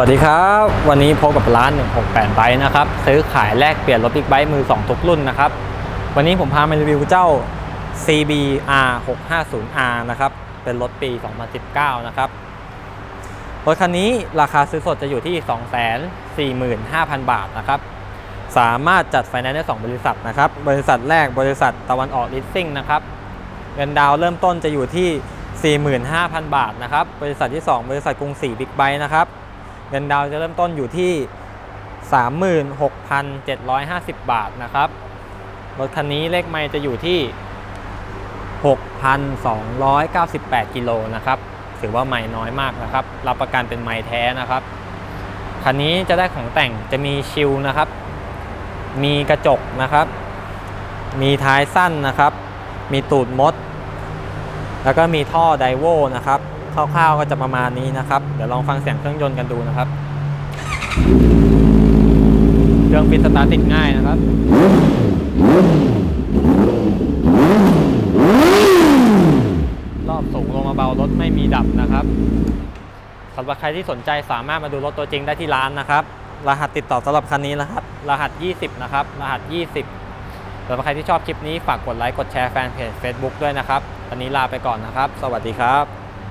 วัสดีครับ วันนี้พบกับร้าน 168ไบค์นะครับ ซื้อขายแลกเปลี่ยนรถบิ๊กไบค์มือ 2 ทุกรุ่นนะครับ วันนี้ผมพามารีวิวเจ้า CBR 650R นะครับ เป็นรถปี 2019 นะครับ รถคันนี้ราคาซื้อสดจะอยู่ที่ 245,000 บาทนะครับ สามารถจัดไฟแนนซ์ได้ 2 บริษัทนะครับ บริษัทแรกบริษัทตะวันออกลิสซิ่งนะครับ เงินดาวน์เริ่มต้นจะอยู่ที่ 45,000 บาทนะครับ บริษัทที่ 2 บริษัทกรุงศรีบิ๊กไบค์นะครับ เงินดาวจะเริ่มต้นอยู่ที่ 36,750 บาทนะครับรถคันนี้เลขไมล์จะอยู่ที่ 6,298 กิโลนะครับถือว่าไมล์น้อยมากนะครับ รับประกันเป็นไมล์แท้นะครับ คันนี้จะได้ของแต่งจะมีชิลนะครับ มีกระจกนะครับ มีท้ายสั้นนะครับ มีตูดมด แล้วก็มีท่อไดโวนะครับ คร่าวๆก็จะประมาณนี้นะครับ เดี๋ยวลองฟังเสียงเครื่องยนต์กันดูนะครับ เครื่องปิดสตาร์ทติดง่ายนะครับรอบสูงลงมาเบารถไม่มีดับนะครับสำหรับใครที่สนใจสามารถมาดูรถตัวจริงได้ที่ร้านนะครับ รหัสติดต่อสำหรับคันนี้นะครับ รหัส 20 นะครับ รหัส 20สำหรับใครที่ชอบคลิปนี้ฝากกดไลค์ กดแชร์แฟนเพจ Facebook ด้วยนะครับ วันนี้ลาไปก่อนนะครับ สวัสดีครับ